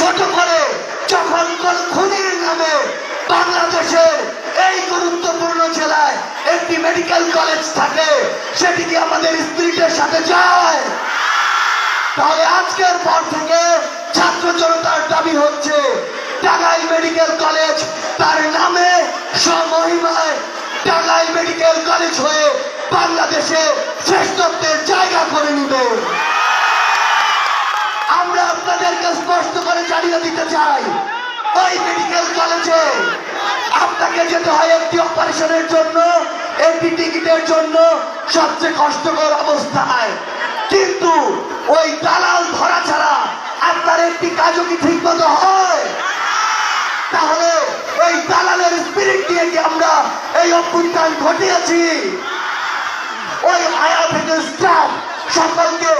ছোট করে যখন কোন খুনির নামে বাংলাদেশের এই গুরুত্বপূর্ণ জেলায় একটি মেডিকেল কলেজ থাকে, সেটি কি আমাদের স্পিরিটের সাথে যায়? তাহলে আজকের পর থেকে ছাত্র জনতার দাবি হচ্ছে, টাঙ্গাইল মেডিকেল কলেজ তার নামে স্বমহিমায় টাঙ্গাইল মেডিকেল কলেজ হয়ে বাংলাদেশে শ্রেষ্ঠত্বের জায়গা ওই মেডিকেল কলেজে আপনাকে যেতে হয় একটি অপারেশনের জন্য, একটি টিকিটের জন্য, সবচেয়ে কষ্টকর অবস্থায়। কিন্তু ওই দালাল ধরা ছাড়া আপনার একটি কাজও কি ঠিক মতো হয়? তাহলে ওই দালালের স্পিরিট দিয়ে কি আমরা এই অভ্যুত্থান ঘটিয়েছি? ওই আয়া থেকে স্টাফ সকলকে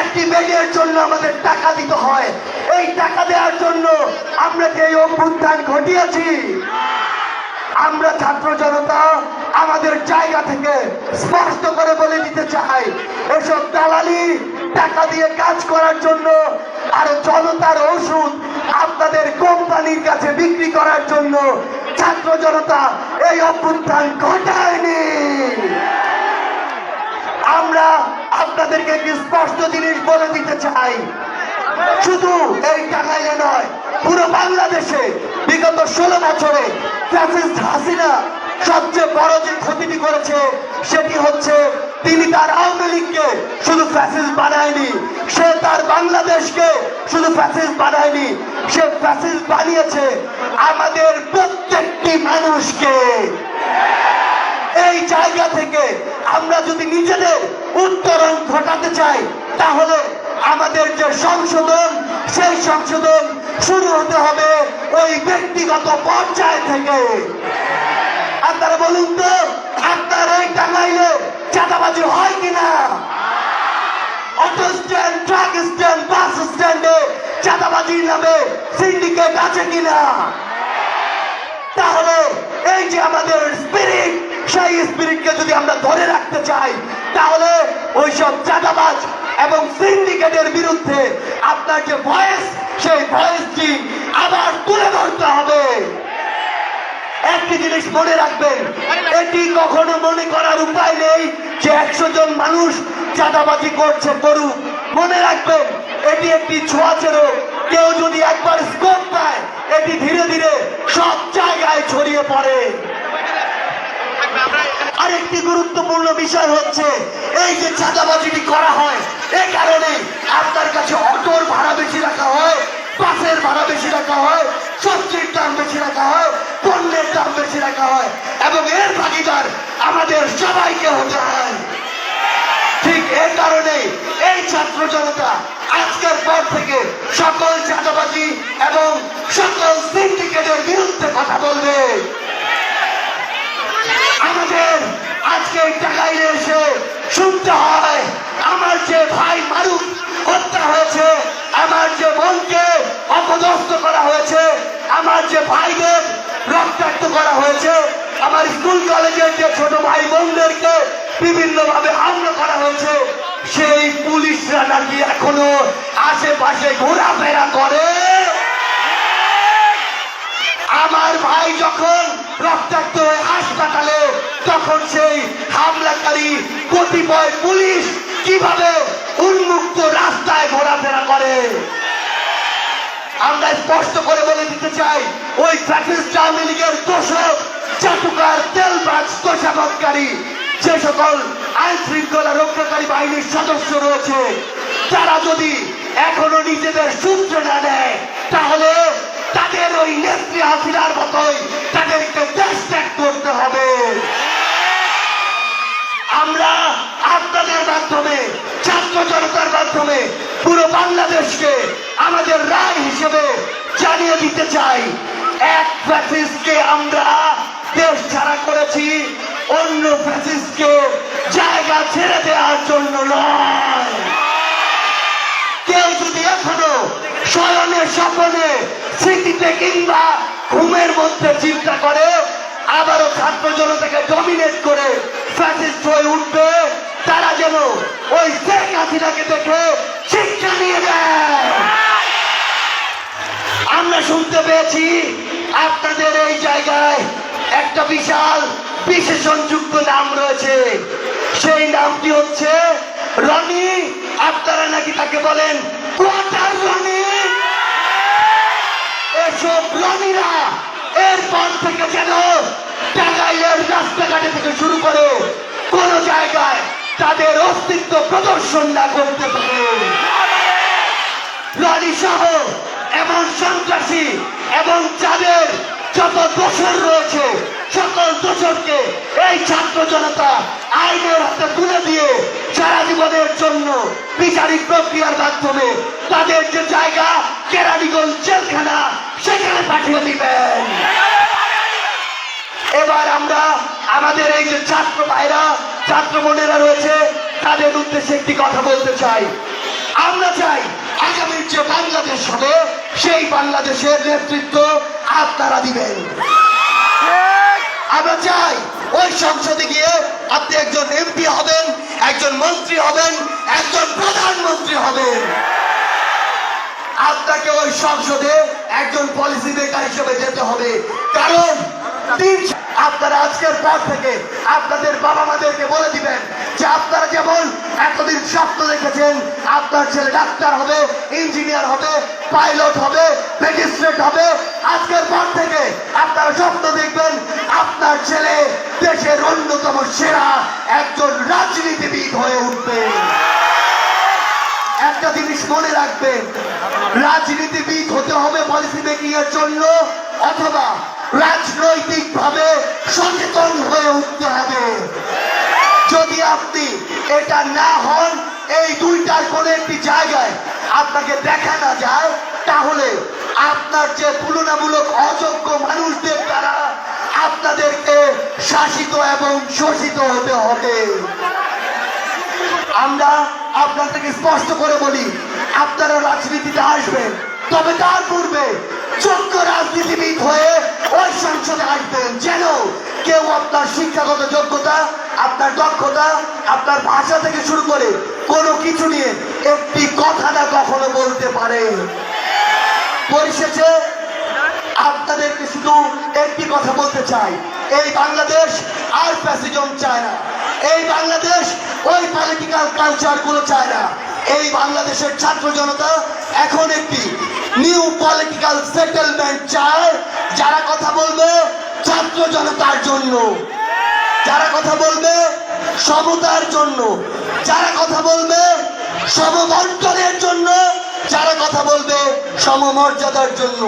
একটি বেডের জন্য আমাদের টাকা দিতে হয়। এই টাকা দেওয়ার জন্য আমরা কি এই অভ্যুত্থান ঘটিয়েছি, আমরা ছাত্র জনতা আমাদের জায়গা থেকে স্পষ্ট করে বলে দিতে চাই, এসব দালালি, টাকা দিয়ে কাজ করার জন্য আর জনতার ওষুধ আপনাদের কোম্পানির কাছে বিক্রি করার জন্য ছাত্র জনতা এই অভ্যুত্থান ঘটায়নি। আমরা আপনাদেরকে একটি স্পষ্ট জিনিস বলে দিতে চাই শুধু এই টাঙ্গাইলে নয়, পুরো বাংলাদেশে বিগত ষোলো বছরে হাসিনা সবচেয়ে বড় যে ক্ষতিটি করেছে, সেটি হচ্ছে তিনি তার আওয়ামী লীগকে শুধু ফ্যাসিস্ট বানায়নি, সে তার বাংলাদেশকে শুধু ফ্যাসিস্ট বানায়নি, সে ফ্যাসিস্ট বানিয়েছে আমাদের প্রত্যেকটি মানুষকে। এই জায়গা থেকে আমরা যদি নিজেদের উত্তরণ ঘটাতে চাই, তাহলে আমাদের যে সংশোধন, সেই সংশোধন শুরু হতে হবে ওই ব্যক্তিগত পর্যায় থেকে। আপনারা বলুন তো, আপনার এই টাঙ্গাইলে চাঁদাবাজি হয় কিনা? Auto stand, truck stand, bus স্ট্যান্ডে নামে সিন্ডিকেট আছে কিনা? তাহলে এই যে আমাদের স্পিরিট সেই স্পিরিটকে যদি আমরা ধরে রাখতে চাই, তাহলে ওইসব চাঁদাবাজ এবং সিন্ডিকেটের বিরুদ্ধে আপনার যে ভয়েস সেই ভয়েসটি আবার তুলে ধরতে হবে। একটি জিনিস মনে রাখবেন, এটি কখনো মনে করার উপায় নেই যে একশো জন মানুষ চাঁদাবাজি করছে, করুক। মনে রাখবেন, এটি একটি ছোঁয়াচে কেউ যদি একবার স্কোপ পায়, এটি ধীরে ধীরে সব জায়গায় ছড়িয়ে পড়ে। আরেকটি গুরুত্বপূর্ণ বিষয় হচ্ছে, এই যে চাঁদাবাজিটি করা হয় এই কারণে আপনার কাছে অটোর ভাড়া বেশি রাখা হয়, বাসের ভাড়া বেশি রাখা হয়, সবজির দাম বেশি রাখা হয়, পণ্যের দাম বেশি রাখা হয়, এবং এর ভাগিদার আমাদের সবাইকে হতে হয়। ঠিক এই কারণে এই ছাত্র জনতা আজকের পর থেকে সকল চাঁদাবাজি এবং সকল সিন্ডিকেটের বিরুদ্ধে কথা বলবে আমাদের আজকে এই টাকায় এসে শুনতে হয় আমার যে ভাই মারুক হত্যা হয়েছে, আমার যে বোনকে অপদস্থ করা হয়েছে, আমার যে ভাইদের রক্তাক্ত করা হয়েছে, আমার স্কুল কলেজের যে ছোট ভাই বোনদেরকে বিভিন্ন ভাবে হামলা করা হয়েছে, সেই পুলিশরা নাকি এখনও আশেপাশে ঘোরাফেরা করে। আমার ভাই যখন রক্তাক্ত হয়ে হাসপাতালে, তখন সেই হামলাকারী কতিপয় পুলিশ কীভাবে উন্মুক্ত রাস্তায় ঘোরাফেরা করে? আমরা স্পষ্ট করে বলে দিতে চাই, ওই ফ্যাসিস্ট আওয়ামী লীগের দোষক চাটুকার তেলবাজ তোষামতকারী যে সকল আইন শৃঙ্খলা রক্ষাকারী বাহিনীর সদস্য রয়েছে, তারা যদি এখনও নিজেদের সূত্র না নেয়, তাহলে তাদের ওই নেত্রী হাসিনার মতোই তাদেরকে দেশ ত্যাগ করতে হবে। আমরা আপনাদের মাধ্যমে, ছাত্র জনতার মাধ্যমে পুরো বাংলাদেশকে আমাদের রায় হিসেবে জানিয়ে দিতে চাই। এক ফ্যাসিস্টকে আমরা দেশ ছাড়া করেছি, অন্য ফ্যাসিস্টকে জায়গা ছেড়ে দেওয়ার জন্য নয়। কেউ যদি এখনও শয়নে স্বপনে স্মৃতিতে কিংবা ঘুমের মধ্যে চিন্তা করে আবারও ছাত্র জনতাকে ডমিনেট করে ফ্যাসিস্ট হয়ে উঠবে। তারা যেন ওই শেখ হাসিনাকে দেখে শিক্ষা নিয়ে দেয় আমরা শুনতে পেয়েছি আপনাদের এই জায়গায় একটা বিশাল বিশেষণযুক্ত নাম রয়েছে। সেই নামটি হচ্ছে রনি। আপনারা নাকি তাকে বলেন কোয়ার্টার রনি? এসব রনিরা এরপর থেকে যেন টাঙ্গাইলের রাস্তাঘাটে থেকে শুরু করে কোন জায়গায় তাদের অস্তিত্ব প্রদর্শন না করতে পারে। রনি সহ এমন সন্ত্রাসী এবং যাদের যত দোষর রয়েছে, সকল দোষরকে এই ছাত্র জনতা আইনের হাতে তুলে দিয়ে সারা জীবনের জন্য বিচারিক প্রক্রিয়ার মাধ্যমে তাদের যে জায়গা, কেরানীগঞ্জ জেলখানা, সেখানে পাঠিয়ে দিবেন এবার আমরা আমাদের এই যে ছাত্র ভাইরা, ছাত্র বোনেরা রয়েছে, তাদের উদ্দেশ্যে একটি কথা বলতে চাই। আমরা চাই আগামীর যে বাংলাদেশ হবে সেই বাংলাদেশের নেতৃত্ব আপনারা দিবেন। আমরা চাই ওই সংসদে গিয়ে আপনি একজন এমপি হবেন একজন মন্ত্রী হবেন একজন প্রধানমন্ত্রী হবেন। আপনাকে ওই সংসদে একজন পলিসি মেকার হিসেবে যেতে হবে। কারণ আপনারা আজকের পর থেকে আপনাদের বাবা মাদেরকে বলে দিবেন যে আপনারা যেমন এতদিন স্বপ্ন দেখেছেন, আপনার ছেলে ডাক্তার হবে, ইঞ্জিনিয়ার হবে, পাইলট হবে, ম্যাজিস্ট্রেট হবে। আজকের পর থেকে আপনারা স্বপ্ন দেখবেন, আপনার ছেলে দেশের অন্যতম সেরা একজন রাজনীতিবিদ হয়ে উঠবে। একটা জিনিস মনে রাখবেন, রাজনীতিবিদ হতে হবে পলিসি মেকিং এর জন্য। অথবা রাজনৈতিক ভাবে সচেতন হয়ে উঠতে হবে। যদি আপনি এটা না হন, এই দুইটার কোনো একটি জায়গায় আপনাকে দেখা না যায়, তাহলে আপনার যে তুলনামূলক অযোগ্য মানুষদের দ্বারা আপনাদেরকে শাসিত এবং শোষিত হতে হবে। আমরা আপনাদেরকে স্পষ্ট করে বলি, আপনারা রাজনীতিতে আসবেন। তবে তার পূর্বে যোগ্য রাজনীতিবিদ হয়ে ওই সংসদে আসবেন যেন কেউ আপনার শিক্ষাগত যোগ্যতা, আপনার দক্ষতা, আপনার ভাষা থেকে শুরু করে কোনো কিছু নিয়ে একটি কথা না কখনো বলতে পারে। পরিশেষে আপনাদেরকে শুধু একটি কথা বলতে চাই। এই বাংলাদেশ আর প্যাসিজম চায় না। এই বাংলাদেশ ওই পলিটিক্যাল কালচারগুলো চায় না। এই বাংলাদেশের ছাত্র জনতা এখন একটি নিউ পলিটিক্যাল সেটেলমেন্ট চায়, যারা কথা বলবে ছাত্র জনতার জন্য। যারা কথা বলবে সমতার জন্য। যারা কথা বলবে সমবন্টনের জন্য। যারা কথা বলবে সমমর্যাদার জন্য।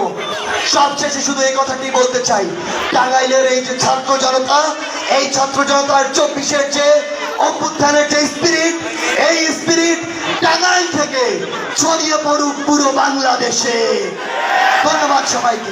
সবশেষে শুধু এই কথাটি বলতে চাই। টাঙ্গাইলের এই যে ছাত্র জনতা, এই ছাত্র জনতার চব্বিশের যে অভ্যুত্থানের যে স্পিরিট এই স্পিরিট টাঙ্গাইল থেকে ছড়িয়ে পড়ুক পুরো বাংলাদেশে। ধন্যবাদ সবাইকে।